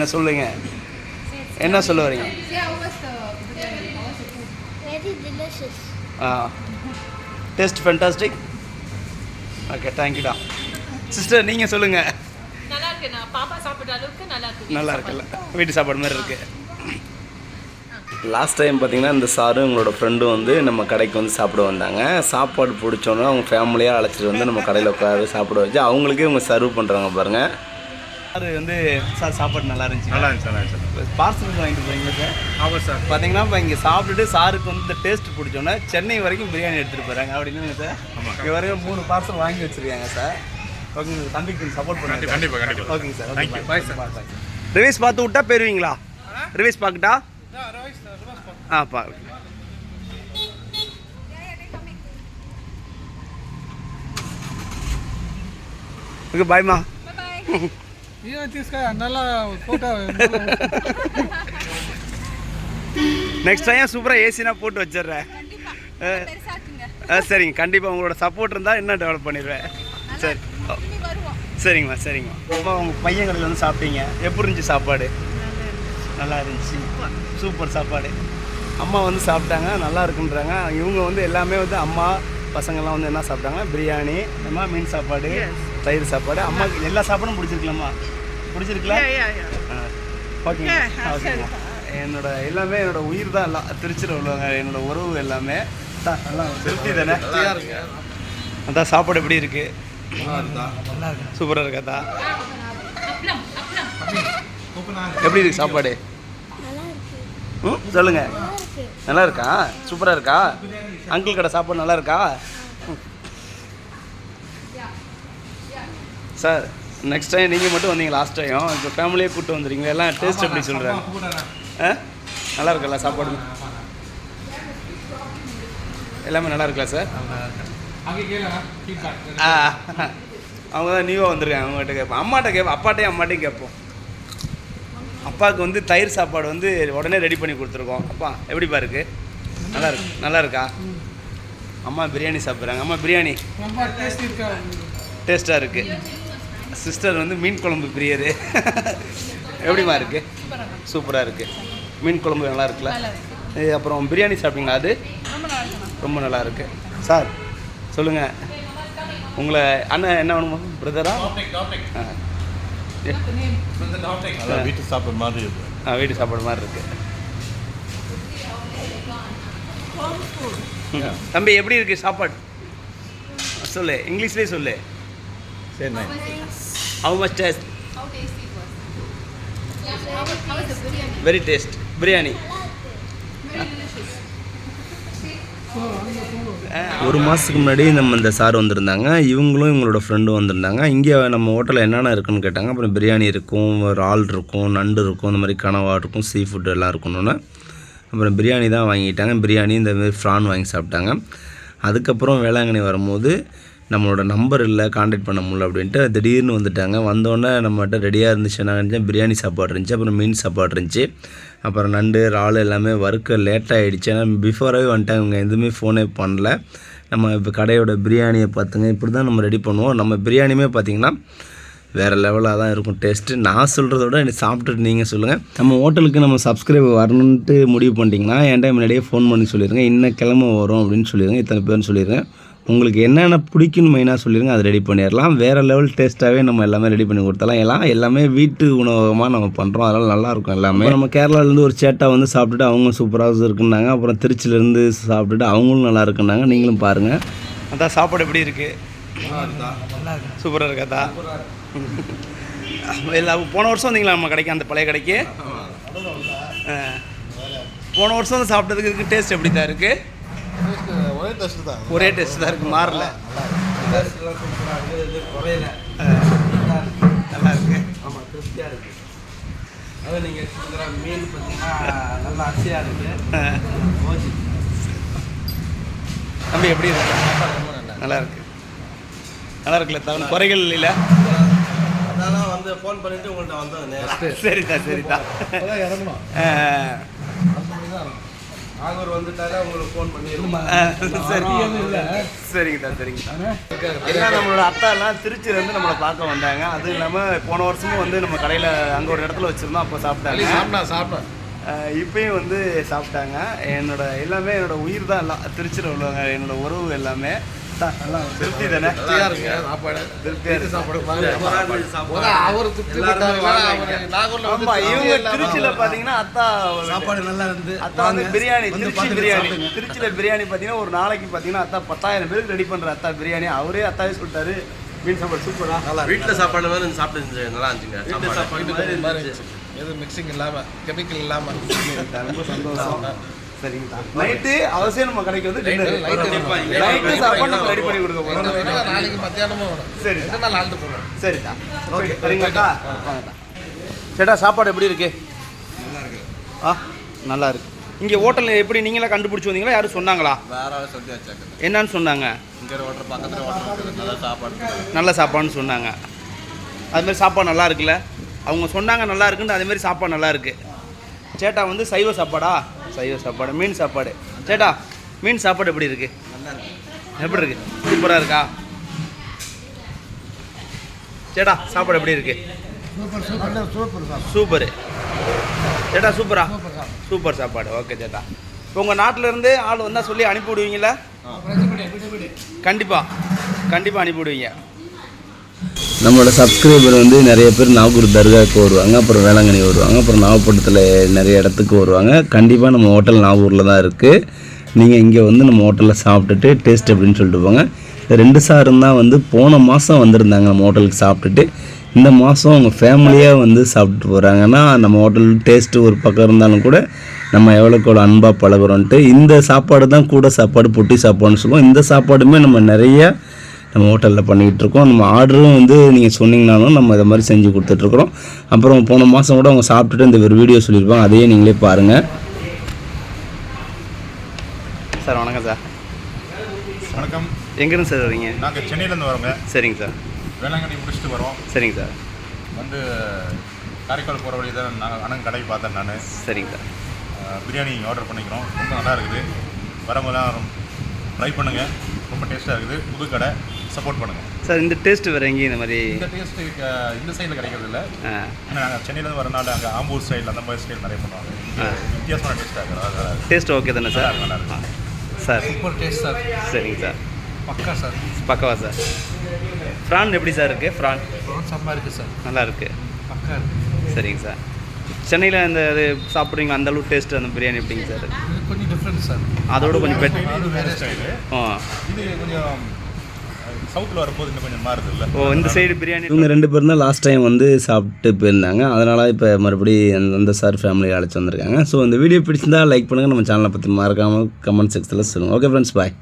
என்ன சொல்லுங்க? என்ன சொல்ல வரீங்க? டேஸ்ட் ஃபென்டாஸ்டிக் ஓகே தேங்க்யூடா சிஸ்டர் நீங்கள் சொல்லுங்கள் நல்லா இருக்கு நான் பாப்பா சாப்பிடுற அளவுக்கு நல்லா இருக்கு நல்லா இருக்குல்ல. வீட்டு சாப்பாடு மாதிரி இருக்கு. லாஸ்ட் டைம் பார்த்தீங்கன்னா இந்த சாரும் உங்களோட ஃப்ரெண்டும் வந்து நம்ம கடைக்கு வந்து சாப்பிட வந்தாங்க. சாப்பாடு பிடிச்சோன்னே அவங்க ஃபேமிலியாக அழைச்சிட்டு வந்து நம்ம கடையில் உட்கார சாப்பிட வச்சு அவங்களுக்கே இவங்க சர்வ் பண்ணுறாங்க பாருங்கள் சார் வந்து சார் சாப்பாடு நல்லா இருந்துச்சு நல்லா இருந்துச்சு நல்லா இருந்துச்சு. பார்சல் வாங்கிட்டு போறீங்களா சார்? ஆமாம் சார். பார்த்தீங்கன்னா இப்போ இங்கே சாப்பிட்டுட்டு சாருக்கு வந்து டேஸ்ட் பிடிச்சோன்னே சென்னை வரைக்கும் பிரியாணி எடுத்துகிட்டு போகிறாங்க அப்படின்னு சார்? இங்கே வரைக்கும் மூணு பார்சல் வாங்கி வச்சுருக்காங்க சார். ஓகேங்க சார் தம்பிக்கு சப்போர்ட் பண்ணுங்க கண்டிப்பாக கண்டிப்பாக ஓகேங்க sir okay bye sir. Bye bye revise பார்த்து விட்டா பெறுவீங்களா? ரிவீஸ் பார்க்கட்டா? ஆ பா ஓகே பாய்மா நெக்ஸ்ட் டைம் சூப்பராக ஏசினா போட்டு வச்சிடுறேன் ஆ, ஆ சரிங்க கண்டிப்பாக உங்களோட சப்போர்ட் இருந்தால் இன்னும் டெவலப் பண்ணிடுவேன் சரி சரிங்கம்மா சரிங்கம்மா அம்மா உங்கள் பையன் கடையில் வந்து சாப்பிட்டீங்க? எப்படி இருந்துச்சு சாப்பாடு? நல்லா இருந்துச்சு. சூப்பர். சாப்பாடு. அம்மா வந்து சாப்பிட்டாங்க நல்லா இருக்குன்றாங்க. இவங்க வந்து எல்லாமே வந்து அம்மா பசங்கள்லாம் வந்து என்ன சாப்பிட்டாங்க? பிரியாணி அம்மா மீன் சாப்பாடு. தயிர் சாப்பாடு. அம்மாவுக்கு எல்லா சாப்பாடும் பிடிச்சிருக்கலாமா? பிடிச்சிருக்கல? ஓகேங்க என்னோட எல்லாமே என்னோட உயிர் தான் எல்லாம். திருச்சியில் உள்ளவங்க என்னோட உறவு எல்லாமே. தான் நல்லா திருப்தி தானே? அதான் சாப்பாடு எப்படி இருக்கு? சூப்பராக இருக்காதா எப்படி இருக்கு சாப்பாடு? நல்லா இருக்கு. ம் சொல்லுங்க. நல்லா இருக்கு. நல்லா இருக்கா? சூப்பராக இருக்கா? அங்கிள் கடை சாப்பாடு நல்லா இருக்கா? சார் நெக்ஸ்ட் டைம் நீங்கள் மட்டும் வந்தீங்க லாஸ்ட் டைம் இப்போ ஃபேமிலியே கூப்பிட்டு வந்துடுறீங்க எல்லாம் டேஸ்ட் எப்படி சொல்கிறாங்க நல்லா இருக்குல்ல சாப்பாடு? எல்லாமே நல்லா இருக்குல்ல சார் அவங்க தான் நியூவாக வந்திருக்காங்க அவங்ககிட்ட கேட்போம் அம்மாட்ட கேட்போம் அப்பாட்டையும் அம்மாட்டையும் கேட்போம் அப்பாவுக்கு வந்து தயிர் சாப்பாடு வந்து உடனே ரெடி பண்ணி கொடுத்துருக்கோம். அப்பா எப்படிப்பா இருக்கு? நல்லா இருக்கு நல்லா இருக்கா? அம்மா பிரியாணி சாப்பிட்றாங்க. அம்மா பிரியாணி? டேஸ்ட்டாக இருக்குது சிஸ்டர் வந்து மீன் குழம்பு பிரியரு. எப்படிம்மா இருக்கு? சூப்பராக இருக்குது மீன் குழம்பு நல்லா இருக்குல்ல? இது அப்புறம் பிரியாணி சாப்பிட்டீங்களா அது? ரொம்ப நல்லா இருக்கு சார் சொல்லுங்கள் உங்களை அண்ணன் என்ன வேணுமா? பிரதரா வீட்டு சாப்பிட்ற மாதிரி இருக்கு. ஆ வீட்டு சாப்பாடு மாதிரி இருக்கு. தம்பி எப்படி இருக்கு சாப்பாடு? சொல்லு இங்கிலீஷ்லேயே சொல்லு. சரி how much taste How tasty it was? Yeah, how was, how was the biryani? Very taste biryani ஒரு மாதத்துக்கு முன்னாடி நம்ம இந்த சார் வந்திருந்தாங்க. இவங்களும் இவங்களோட ஃப்ரெண்டும் வந்திருந்தாங்க. இங்கே நம்ம ஹோட்டலில் என்னென்ன இருக்குன்னு கேட்டாங்க. அப்புறம் பிரியாணி இருக்கும் இறால் இருக்கும் நண்டு இருக்கும் இந்த மாதிரி கனவா இருக்கும் சீ ஃபுட் எல்லாம் இருக்கணும்னு. அப்புறம் பிரியாணி தான் வாங்கிட்டாங்க. பிரியாணி இந்த மாதிரி ஃப்ரான் வாங்கி சாப்பிட்டாங்க. அதுக்கப்புறம் வேளாங்கண்ணி வரும்போது நம்மளோட நம்பர் இல்லை காண்டாக்ட் பண்ண முடியல அப்படின்ட்டு திடீர்னு வந்துட்டாங்க. வந்தோடனே நம்மகிட்ட ரெடியாக இருந்துச்சு. என்ன இருந்துச்சு? பிரியாணி சாப்பாடு இருந்துச்சு அப்புறம் மீன் சாப்பாடு இருந்துச்சு. அப்புறம் நண்டு இறால் எல்லாமே வறுக்க லேட் ஆகிடுச்சு ஏன்னா பிஃபோராகவே வந்துட்டாங்க. இவங்க எதுவுமே ஃபோனே பண்ணல. நம்ம இப்போ கடையோட பிரியாணியை பார்த்துங்க. இப்படி தான் நம்ம ரெடி பண்ணுவோம். நம்ம பிரியாணியுமே பார்த்திங்கன்னா வேறு லெவலாக தான் இருக்கும். டேஸ்ட்டு நான் சொல்கிறத விட எனக்கு சாப்பிட்டுட்டு நீங்கள் சொல்லுங்கள் நம்ம ஹோட்டலுக்கு நம்ம சப்ஸ்கிரைப் வரணுன்ட்டு முடிவு பண்ணிட்டீங்கன்னா என்கிட்ட முன்னாடியே ஃபோன் பண்ணி சொல்லிடுங்க இன்னும் கிளம்ப வரும் அப்படின்னு சொல்லிடுங்க இத்தனை பேர்னு சொல்லிடுங்க உங்களுக்கு என்னென்ன பிடிக்குன்னு மெயினாக சொல்லிடுங்க அதை ரெடி பண்ணிடலாம். வேறு லெவல் டேஸ்ட்டாகவே நம்ம எல்லாமே ரெடி பண்ணி கொடுத்தலாம் எல்லாம் எல்லாமே வீட்டு உணவகமாக நம்ம பண்ணுறோம் அதனால் நல்லாயிருக்கும் எல்லாமே. நம்ம கேரளாலேருந்து ஒரு சேட்டா வந்து சாப்பிட்டுட்டு அவங்க சூப்பராக இருக்குன்னாங்க. அப்புறம் திருச்சியிலேருந்து சாப்பிட்டுட்டு அவங்களும் நல்லா இருக்குன்னாங்க. நீங்களும் பாருங்கள் அதான் சாப்பாடு எப்படி இருக்குது சூப்பராக இருக்காதா எல்லாம் போன வருஷம் வந்தீங்களா நம்ம கடைக்கு அந்த பழைய கடைக்கு. போன வருஷம் வந்து சாப்பிட்டதுக்கு இதுக்கு டேஸ்ட் எப்படி தான் இருக்குது ஒரே டெஸ்ட் தான். ஒரே டேஸ்ட் தான் இருக்குது மாறல. ஆ. நல்லா இருக்கு ஆமாம் திருப்தியாக இருக்குது அது நீங்கள் மீன் பார்த்தீங்கன்னா நல்லா அரிசியாக இருக்குது. ஓகே தம்பி எப்படி இருக்கு? நல்லா இருக்கு. நல்லா இருக்குல்ல தவிர குறைகள் இல்லை? அதெல்லாம் வந்து ஃபோன் பண்ணிவிட்டு உங்கள்கிட்ட வந்தோம் நேரம் சரிதா சரிதா. இறங்கணும். ஆ. நாகூர் வந்துட்டாலே உங்களுக்கு ஃபோன் பண்ணிடுமா சரிங்க சார். சரிங்க சார் எல்லாம் நம்மளோட அத்தா எல்லாம் திருச்சியிலேருந்து நம்மளை பார்க்க வந்தாங்க. அதுவும் இல்லாமல் போன வருஷமும் வந்து நம்ம கடையில் அங்கே ஒரு இடத்துல வச்சுருந்தோம் அப்போ சாப்பிட்டாங்க. சாப்பிட்டா சாப்பிட்டேன் இப்பயும் வந்து சாப்பிட்டாங்க. என்னோட எல்லாமே என்னோட உயிர் தான் எல்லாம் திருச்சியில் உள்ளவங்க என்னோட உறவு எல்லாம். திருப்தி தானே? நல்லா இருக்கு. சாப்பாடு. இருக்கு. சாப்பாடு சாப்பாடு. அவர் திருப்தி இவங்க திருச்சியில பாத்தீங்கன்னா அத்தா சாப்பாடு நல்லா இருந்து அத்தா வந்து பிரியாணி திருச்சி பிரியாணி. திருச்சியில பிரியாணி பாத்தீங்கன்னா ஒரு நாளைக்கு பாத்தீங்கன்னா அத்தா பத்தாயிரம் பேருக்கு ரெடி பண்ற அத்தா பிரியாணி. அவரே அத்தாவே சொல்லிட்டாரு மீன் சாப்பாடு சூப்பரா நல்லா வீட்டில் சாப்பாடு மாதிரி சாப்பிட்டு நல்லா இருந்துச்சுங்க. வீட்டு சாப்பாடு. மாதிரி இருந்துச்சு. எது மிக்சிங் இல்லாம கெமிக்கல் இல்லாம. ரொம்ப சந்தோஷம். சரிங்க நைட்டு அவசியம் நம்ம கடைக்கு வந்து டின்னர் நைட்டு சாப்பாடு நம்ம ரெடி பண்ணி கொடுக்க போறோம் நாளைக்கு மத்தியானமும் வரும். சரி. நாள் ஆழ்ந்து போகணும் சரிடா. ஓகே சேட்டா சாப்பாடு எப்படி இருக்கு? ஆ நல்லா இருக்கு. இங்கே ஹோட்டலில் எப்படி நீங்களா கண்டுபிடிச்சி வந்தீங்களா? யாரும் சொன்னாங்களா? வேற ஆள் சொல்லி வச்சாங்க. என்னன்னு சொன்னாங்க? இங்க ஹோட்டல் பக்கத்துல ஹோட்டல் நல்லா சாப்பாடு நல்ல சாப்பாடுன்னு சொன்னாங்க. அதுமாரி சாப்பாடு நல்லா இருக்குல்ல? அவங்க சொன்னாங்க நல்லா இருக்குன்னு அதேமாரி சாப்பாடு நல்லா இருக்கு. சேட்டா வந்து சைவ சாப்பாடா? சைவ சாப்பாடு மீன் சாப்பாடு. சேட்டா மீன் சாப்பாடு எப்படி இருக்கு? எப்படி இருக்கு? சூப்பராக இருக்கா? சேட்டா சாப்பாடு எப்படி இருக்கு? சூப்பர் சேட்டா சூப்பரா? சூப்பர் சாப்பாடு. ஓகே சேட்டா. இப்போ உங்கள் நாட்டிலேருந்து ஆள் வந்தால் சொல்லி அனுப்பி விடுவீங்களா கண்டிப்பாக கண்டிப்பாக அனுப்பி விடுவீங்க நம்மளோட சப்ஸ்கிரைபர் வந்து நிறைய பேர் நாகூர் தர்காவுக்கு வருவாங்க அப்புறம் வேளாங்கண்ணி வருவாங்க அப்புறம் நாகப்பட்டினத்தில் நிறைய இடத்துக்கு வருவாங்க. கண்டிப்பாக நம்ம ஹோட்டல் நாகூரில் தான் இருக்குது நீங்கள் இங்கே வந்து நம்ம ஹோட்டலில் சாப்பிட்டுட்டு டேஸ்ட் அப்படின்னு சொல்லிட்டு போங்க. ரெண்டு சாரும் தான் வந்து போன மாதம் வந்திருந்தாங்க நம்ம ஹோட்டலுக்கு சாப்பிட்டுட்டு. இந்த மாதம் அவங்க ஃபேமிலியாக வந்து சாப்பிட்டு போகிறாங்கன்னா நம்ம ஹோட்டல் டேஸ்ட்டு ஒரு பக்கம் இருந்தாலும் கூட நம்ம எவ்வளோக்கு எவ்வளோ அன்பாக பழகுறோன்ட்டு இந்த சாப்பாடு தான் கூட சாப்பாடு பொட்டி சாப்பாடுன்னு சொல்லுவோம். இந்த சாப்பாடுமே நம்ம நிறைய நம்ம ஹோட்டலில் பண்ணிக்கிட்டு இருக்கோம் நம்ம ஆர்டரும் வந்து நீங்கள் சொன்னீங்கனாலும் நம்ம இதை மாதிரி செஞ்சு கொடுத்துட்ருக்குறோம். அப்புறம் போன மாதம் கூட அவங்க சாப்பிட்டுட்டு இந்த ஒரு வீடியோ சொல்லியிருப்பாங்க. அதையே நீங்களே பாருங்கள் சார் வணக்கம் சார். வணக்கம். எங்கேருந்து சார் வரீங்க? நாங்கள் சென்னையிலேருந்து வரோங்க. சரிங்க சார். வேளாங்கண்ணி முடிச்சுட்டு வரோம். சரிங்க சார். வந்து காரைக்கால் போகிற வழி தான் நாங்கள் அண்ணன் கடை பார்த்தேன் நான். சரிங்க சார். பிரியாணி ஆர்டர் பண்ணிக்கிறோம். ரொம்ப நல்லா இருக்குது. வரவங்களாம் ட்ரை பண்ணுங்கள் ரொம்ப டேஸ்ட்டாக இருக்குது. புது கடை. சப்போர்ட் பண்ணுங்கள் சார் இந்த டேஸ்ட் வேறு எங்கேயும் இந்த மாதிரி இந்த டேஸ்ட்டு இந்த சைடில் கிடைக்கிறது இல்லை. நாங்கள் சென்னையிலேருந்து வரனால அங்கே ஆம்பூர் ஸ்டைல் அந்த மாதிரி ஸ்டைல் நிறைய பண்ணுவாங்க. வித்தியாசமான டேஸ்ட்டாக இருக்குது. டேஸ்ட் ஓகே தானே சார் நல்லா இருக்கு, நல்லா இருக்கு. சார் சூப்பர் டேஸ்ட் சார் சரிங்க சார் பக்கா சார் பக்கவா சார் ஃப்ரான் எப்படி சார் இருக்குது ஃப்ரான் ப்ரான் சாம்பார் இருக்குது சார் நல்லா இருக்குது பக்கா இருக்குது சரிங்க சார் சென்னையில் இந்த இது சாப்பிட்றீங்க அந்த அளவு டேஸ்ட் அந்த பிரியாணி எப்படிங்க சார் கொஞ்சம் சார். அதோட கொஞ்சம் பெட் இது வேறு ஸ்டைலு ஆ. இது கொஞ்சம் சவுத்தில் வரும்போது இன்னும் கொஞ்சம் மாறுது இல்லை? ஓ இந்த சைடு பிரியாணி இவங்க ரெண்டு பேரும் தான் லாஸ்ட் டைம் வந்து சாப்பிட்டு போயிருந்தாங்க. அதனால் இப்போ மறுபடியும் அந்த- அந்த சார் ஃபேமிலியை அழைச்சி வந்திருக்காங்க. ஸோ இந்த வீடியோ பிடிச்சிருந்தா லைக் பண்ணுங்கள் நம்ம சேனலை பற்றி மறக்காமல் கமெண்ட் செக்ஷனில் சொல்லுங்கள் ஓகே ஃப்ரெண்ட்ஸ் பாய்